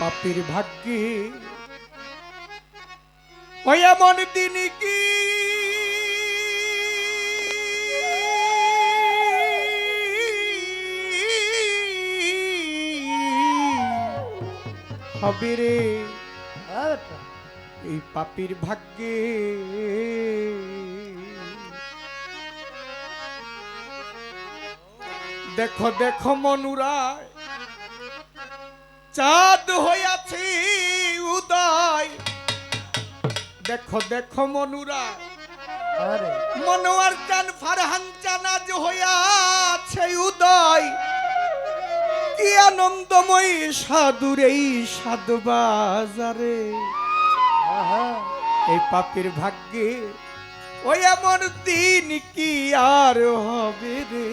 পাপির ভাগ্যে ওই এমন দিন কি? হবে রে। এই পাপির ভাগ্যে। দেখো দেখো মনুরায় চাঁদ হইয়াছে উদয়। দেখো দেখো মনুরায় আরে। মনোয়ার চান ফারহান চানাজ হইয়াছে উদয়। কি আনন্দময় সাধুর এই সাধু বাজারে। এই পাপের ভাগ্যে ওই এমন দিন কি আর হবে রে?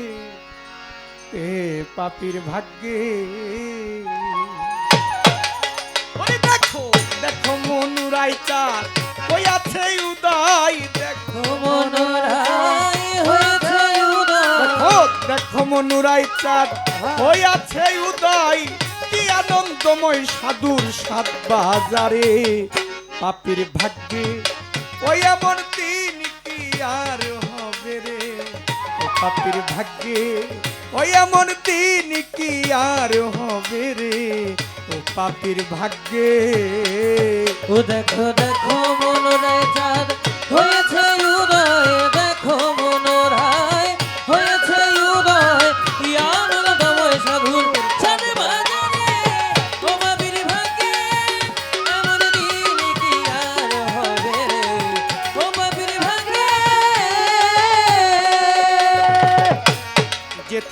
এ পাপির ভাগ্যে ওই দেখো দেখো মনুরাই চার ওই আছে উদয়। দেখো মনোরাই হয়েছে উদয়। দেখো দেখো মনুরাই চাঁদ ওই আছে উদয়। কি আনন্দময় সাধুর সাত বাজারে। পাপির ভাগ্যে ওই এমন দিন কি আর হবে রে? পাপির ভাগ্যে ওই এমন দিন কি আর হবে রে? ও পাপির ভাগ্যে। ও দেখো দেখো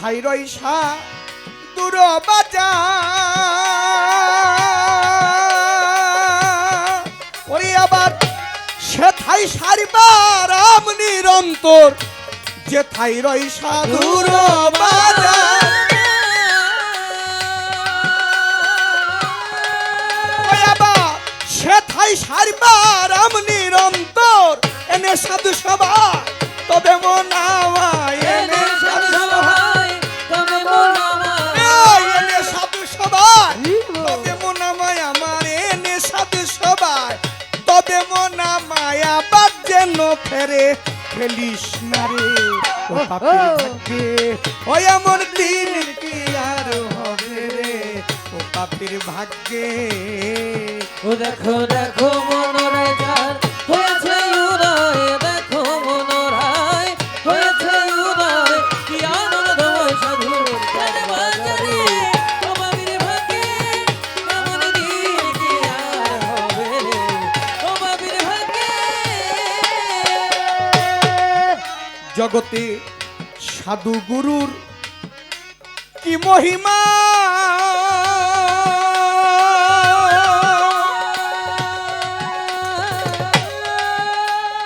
থাই রইসা দূর বাজার ওরে আবার সে থাই সারিবার রাম নিরন্তর যে থাই রইসা দূর আবার সে থাই সারিবার রাম নিরন্তর, এনে সাধু সভা যেন খেলিস না রে ও পাপির ভাগ্যে। ওই এমন দিন কি আর হবে রে ও পাপির ভাগ্যে। ও দেখো দেখো জগতে সাধু গুরুর কি মহিমা?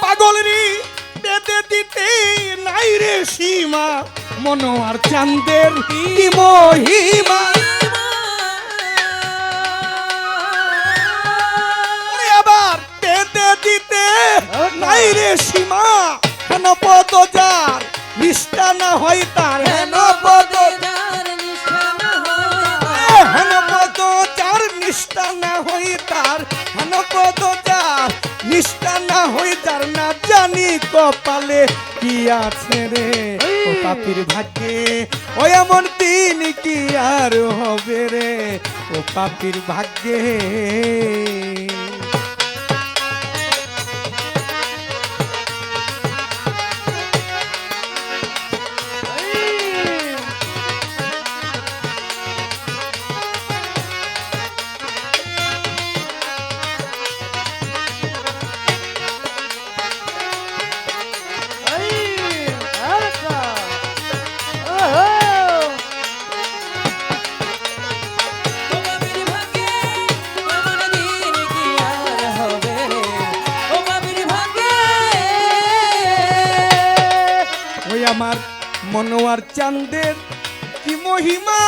পাগলরি বেদে দিতে নাই রে সীমা মনোয়ার চান্দের কি মহিমা? নাই রে সীমা। হেন পদ যার নিষ্ঠা না হয় তার হেন পদ হেন পদ যার নিষ্ঠা না হই তার হেন পদ যার নিষ্ঠা না হই তার না জানি কপালে কি আছে রে। ও পাপির ভাগ্যে ও এমন দিন কি আর হবে রে। ও পাপির ভাগ্যে। মনোয়ার চান্দের কি মহিমা?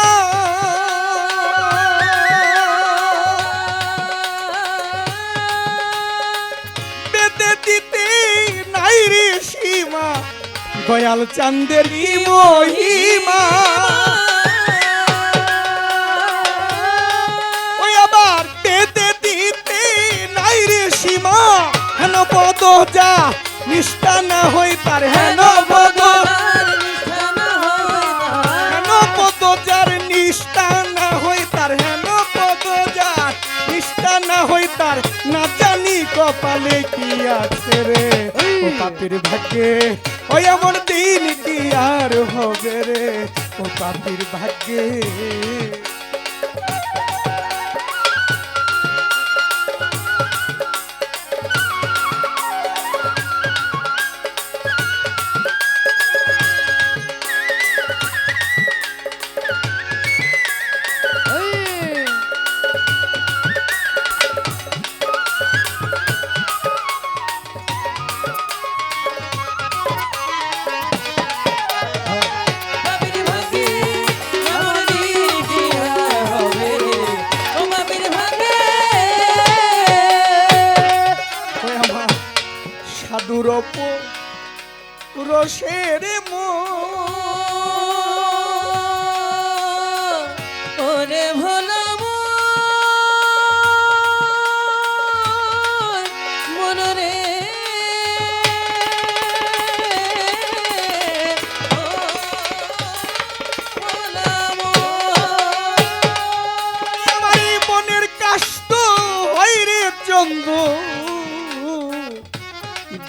বেদে দিতে মহিমা দয়াল চান্দের কি মহিমা? ওই আবার নাই রে সীমা, হেন পদ যা নিষ্ঠা না হই তার হেন আছে রে? ও পাপির ভাগ্যে ওই এমন দিন কি আর হবে রে? ও পাপির ভাগ্যে। রসের মন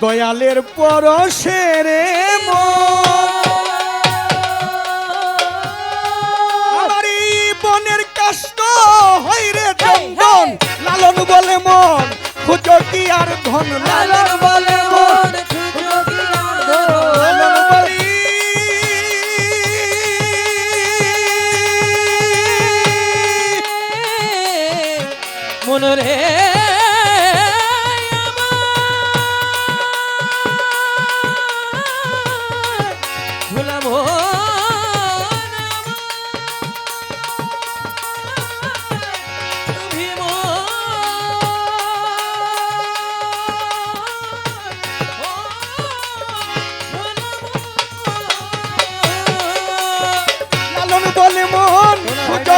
দয়ালের এই বনের কাষ্ট হইরে চন্দন। লালন বলে মন খুঁজো কি আর ধন লালন লালন বলে মন।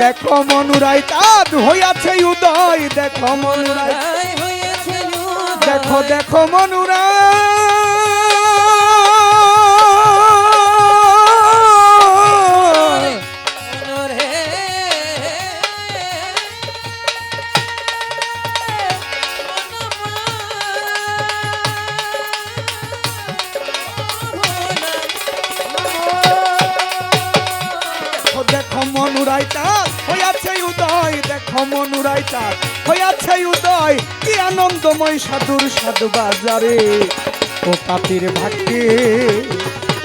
দেখো মনুরাই তাদ হইয়াছে উদয় দেখো মনুরাই। দেখো দেখো মনুরাই হইয়াছে উদয়, দেখো মনুরাই চাঁদ হইয়াছে উদয়, কি আনন্দময় সাধুর সাধু বাজারে। ও পাপির ভাগ্যে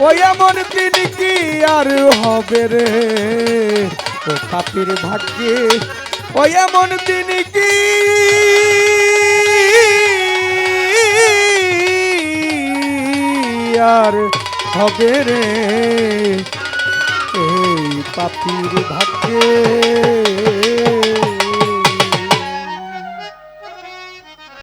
ওই এমন দিন কি আর হবে রে। ও পাপির ভাগ্যে ওই এমন দিন কি আর হবে রে। পাপির ভাগ্যে।